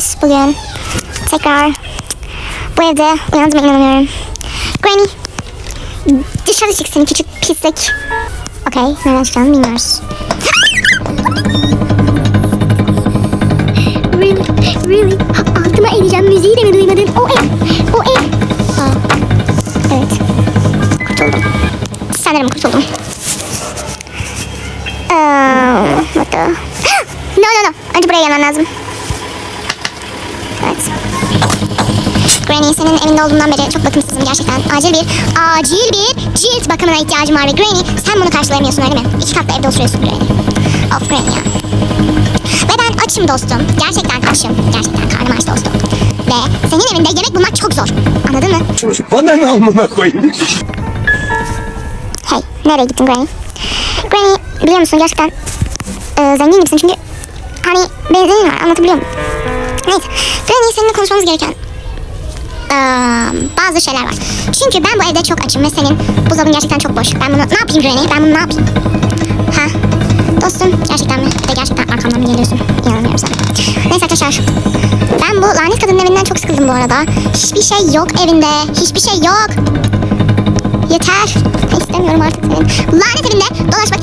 guys. Bugün tekrar bu evde uyandığıma inanamıyorum. Granny dışarı çıksın küçük pislik. Okey nereden çıkalım bilmiyoruz. really, really. Altıma edeceğim müziği de mi duymadın? O ev, o ev. Aa, evet. Kurtuldum. Sanırım kurtuldum. Aa, what the... No, no, no. Önce buraya gelmen lazım. Granny senin evinde olduğundan beri çok bakımsızım gerçekten. Acil bir, acil bir cilt bakımına ihtiyacım var ve Granny sen bunu karşılayamıyorsun öyle mi? İki katlı evde oturuyorsun Granny. Of Granny ya. Ve ben açım dostum. Gerçekten açım. Gerçekten karnım aç dostum. Ve senin evinde yemek bulmak çok zor. Anladın mı? Bana ne amına koyayım? Hey, nereye gittin Granny? Granny, biliyor musun gerçekten e, zengin gibisin çünkü hani benzerin var anlatabiliyor muyum? Neyse, Granny seninle konuşmamız gereken bazı şeyler var. Çünkü ben bu evde çok açım ve senin buzdolabın gerçekten çok boş. Ben bunu ne yapayım Granny? Ben bunu ne yapayım? Ha, dostum gerçekten mi? Ve gerçekten arkamdan mı geliyorsun? İnanamıyorum sana. Neyse arkadaşlar. Ben bu lanet kadının evinden çok sıkıldım bu arada. Hiçbir şey yok evinde. Hiçbir şey yok. Yeter. İstemiyorum artık senin. Lanet evinde dolaşmak.